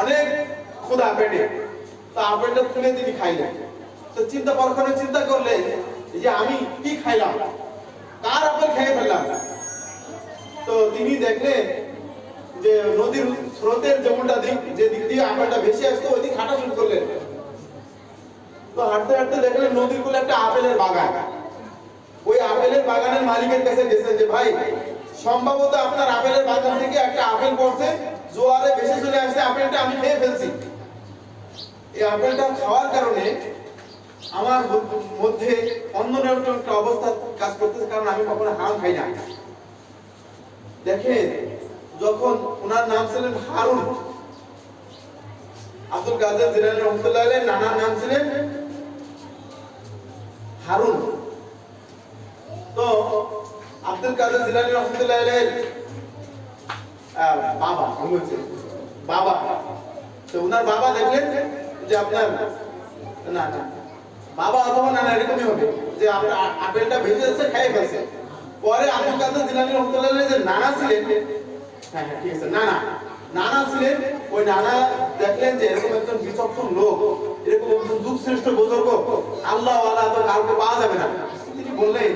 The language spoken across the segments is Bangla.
অনেক ক্ষুধা পেটে। তো আপেলটা তুলে তিনি খাইলেন তো চিন্তা পরক্ষণে চিন্তা করলে যে আমি কি খাইলাম, কার আপেল খেয়ে ফেললাম? তো তিনি দেখলেন যে নদীর স্রোতের যেমনটা দিক, যে দিক দিয়ে আপেলটা ভেসে আসতো, ওই দিক হাঁটা শুরু করলেন। তো হাঁটতে হাঁটতে দেখলেন নদীর কুলে একটা আপেলের বাগান। ওই আপেলের বাগানের মালিকের কাছে গেছেন যে, ভাই সম্ভবত আপনার আপেলের বাগান থেকে একটা আপেল পড়ছে, জোয়ারে ভেসে চলে আসছে, আপেলটা আমি খেয়ে ফেলছি। এই আপেলটা খাওয়ার কারণে আমার মধ্যে অন্য একটা অবস্থা কাজ করতেছে, কারণ আমি কখনো হারাম খাই না। দেখেন, যখন ওনার নাম ছিলেন হারুন, আব্দুল কাদের জিলানী রহমতুল্লাহ নানার নাম ছিলেন হারুন। তো আব্দুল কাদের জিলানী রহমতুল্লাহ আহ, বাবা আমি বাবা। তো ওনার বাবা দেখলেন যে আপনার না না বাবা অথবা না না এরকমই হবে। যে আপনার আপেলটা ভেজে যাচ্ছে খাই ফেলছে। পরে আব্দুল কাদের জিলানী রহমতুল্লাহ যে নানা ছিলেন হ্যাঁ হ্যাঁ ঠিক আছে নানা। নানা ছিলেন ওই নানা দেখলেন যে এরকম একজন বিচক্ষণ লোক এরকম একজন যুগ শ্রেষ্ঠ বুজুর্গ আল্লাহ আল্লাহ তো কাউকে পাওয়া যাবে না। তিনি বললেন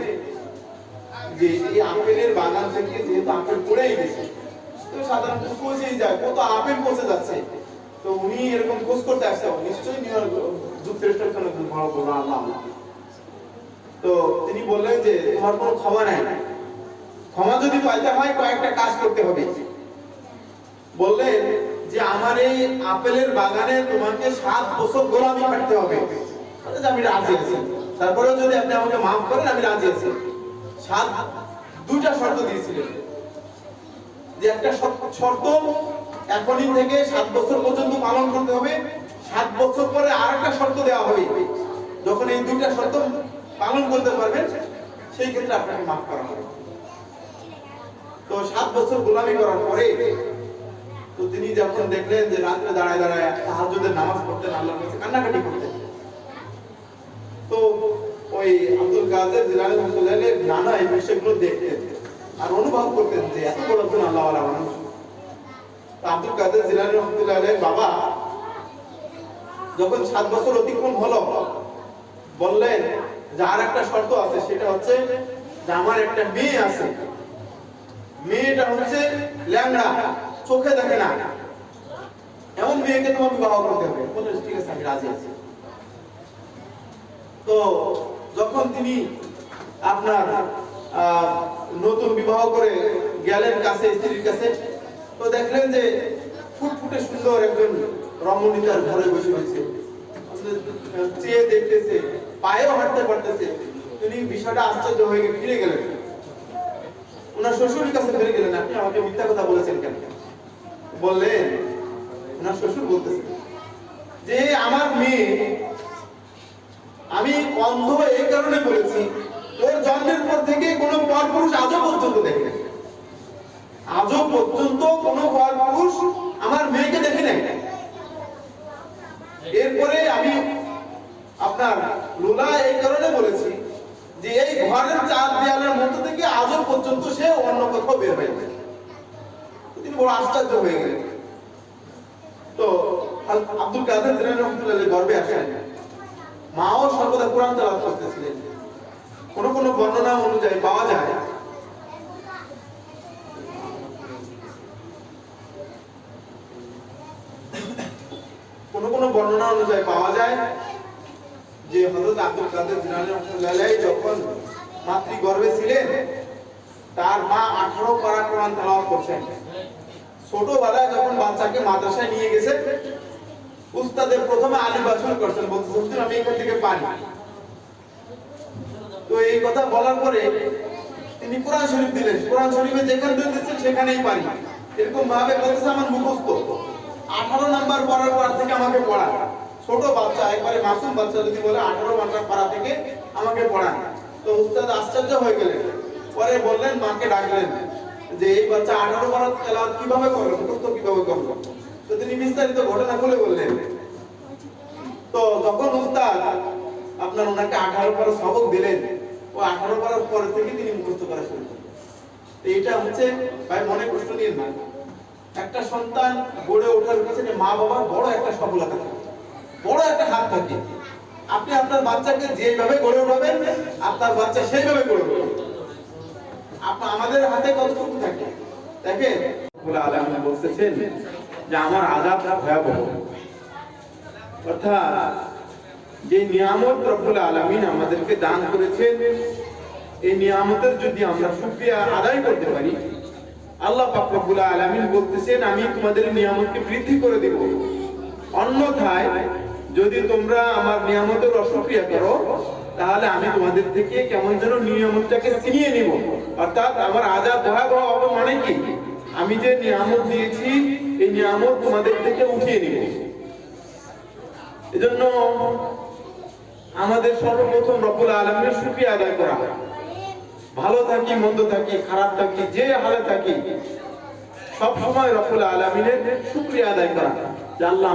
যে এই আপেলের বাগান থেকে যেহেতু আপেল পড়েই গেছে, তো সাধারণত পচেই যায় কত আপেল পচে যাচ্ছে। তো উনি এরকম খোঁজ করতে আসছে নিশ্চয়ই নিয়ে যুগ শ্রেষ্ঠ একজন একজন বড় বড় আল্লাহ। তো তিনি বললেন যে, তোমার কোনো ক্ষমা নাই। ক্ষমা যদি পাইতে হয়, কয়েকটা কাজ করতে হবে। বললেন যে, আমার এই আপেলের বাগানে তোমাকে সাত বছর গোলামি কাটতে হবে। আমি রাজি আছি। তারপরেও যদি আপনি আমাকে মাফ করেন, আমি রাজি আছি। সাত দুইটা শর্ত দিয়েছিলেন। যে একটা শর্ত- এখনই থেকে সাত বছর পর্যন্ত পালন করতে হবে। সাত বছর পরে আর একটা শর্ত দেওয়া হবে। যখন এই দুইটা শর্ত পালন করতে পারবেন, সেই ক্ষেত্রে আপনাকে মাফ করা হবে। তো সাত বছর গোলামি করার পরে তো তিনি যখন দেখলেন যে রাত্রে দাঁড়ায় দাঁড়ায় তাহাজ্জুদের নামাজ পড়তেন, আল্লাহর কাছে কান্নাকাটি করতেন। তো ওই আব্দুল কাদের জিলানী রহমতুল্লাহ নানা এই বিষয়গুলো দেখতেন আর অনুভব করতেন যে এত বড় একজন আল্লাহওয়ালা মানুষ। আব্দুল কাদের জিলানী রহমতুল্লাহ বাবা যখন সাত বছর অতিক্রম হলো, বললেন যে আর একটা শর্ত আছে, সেটা হচ্ছে যে আমার একটা মেয়ে আছে। মেয়েটা হচ্ছে ল্যাংড়া, চোখে দেখে না। এমন মেয়েকে তোমার বিবাহ করতে হবে। বলে ঠিক আছে, আমি রাজি আছি। তো যখন তিনি আপনার নতুন বিবাহ করে গেলেন কাছে, স্ত্রীর কাছে, তো দেখলেন যে ফুটফুটে সুন্দর একজন রমণী তার ঘরে বসে রয়েছে। চেয়ে দেখতেছে, পায়েও হাঁটতে পারতেছে। তিনি বিষয়টা আশ্চর্য হয়ে ফিরে গেলেন। ওনার শ্বশুরের কাছে ফিরে গেলেন। আপনি আমাকে মিথ্যা কথা বলেছেন কেন? বললেন, ওনার শ্বশুর বলতেছে যে, আমার মেয়ে আমি অন্ধ এই কারণে বলেছি, ওর জন্মের পর থেকে কোনো পরপুরুষ আজও পর্যন্ত দেখে। আজও পর্যন্ত কোনো পরপুরুষ আমার মেয়েকে দেখে নাই। এরপরে আমি আপনার লোলা এই কারণে বলেছি যে এই ঘরের চার দেয়ালের মধ্যে থেকে আজও পর্যন্ত সে অন্য কোথাও বের হয়ে যায় তিনি বড় আশ্চর্য হয়ে গেলেন। তো আব্দুল কাদের গর্বে আসেন। মাও সর্বদা কোরআন তেলাওয়াত করতেছিলেন। কোন কোন বর্ণনা অনুযায়ী পাওয়া যায়। কোন বর্ণনা অনুযায়ী পাওয়া যায় যে হযরত আব্দুল কাদের জিলানী ছিলেন, তার মা 18 পারা কোরআন তেলাওয়াত করছেন। ছোটবেলায় যখন বাচ্চাকে মাদ্রাসায় নিয়ে গেছে উস্তাদের প্রথমে আলী বাছুর করছেন হুজুর, আমি এখান থেকে পারি। তো এই কথা বলার পরে তিনি কোরআন শরীফ দিলেন। কোরআন শরীফে যেখানে দিচ্ছেন সেখানেই পারি। এরকম ভাবে বলতেছে আমার মুখস্থ। আঠারো নাম্বার পড়ার পর থেকে আমাকে পড়া ছোট বাচ্চা, একবারে মাসুম বাচ্চা যদি বলে, আঠারো নাম্বার পড়া থেকে আমাকে পড়ান। তো উস্তাদ আশ্চর্য হয়ে গেলেন। পরে বললেন, মাকে ডাকলেন যে, এই বাচ্চা আঠারো পারা তেলাওয়াত কীভাবে করল বিস্তারিত ঘটনা খুলে বললেন। তো যখন উস্তাদ আপনার ওনাকে আঠারো পারা সবক দিলেন, ও আঠারো পারার পরে থেকে তিনি মুখস্থ করা শুরু করলেন। তো এটা হচ্ছে, ভাই, মনে কষ্ট নিয়ে না একটা সন্তান গড়ে ওঠার পিছনে মা বাবার বড় একটা সফলতা থাকে, বড় একটা হাত থাকে। আপনি আপনার বাচ্চাকে যেভাবে গড়ে উঠাবেন আপনার বাচ্চা সেইভাবে গড়ে উঠবে আপনার, আমাদের হাতে কতটুকু থাকে? দেখেন। রব্বুল আলামিন বলতেছেন যে আমার আযাব ভয়াবহ। অর্থাৎ যে নিয়ামত রব্বুল আলামিন আমাদেরকে দান করেছেন, এই নিয়ামতের যদি আমরা শুকরিয়া আদায় করতে পারি, আল্লাহ পাক রব্বুল আলামিন বলতেছেন, আমি তোমাদের নিয়ামতকে বৃদ্ধি করে দেব। অন্যথায় যদি তোমরা আমার নিয়ামতের অসুক্রিয়া করো, তাহলে আমি তোমাদের থেকে কেমন যেন নিয়ামতটাকে ছিনিয়ে নিব। অর্থাৎ আমার আজাদ ভয়াবহ হবে মানে কি? আমি যে নিয়ামত দিয়েছি, এই নিয়ামত তোমাদের থেকে উঠিয়ে নিব। এজন্য আমাদের সর্বপ্রথম রব্বুল আলমের সুখী আদায় করা ভালো থাকি, মন্দ থাকি, খারাপ থাকি, যে হালে থাকি সবসময় রব্বুল আলমিনের সুক্রিয়া আদায় করা। আল্লাহ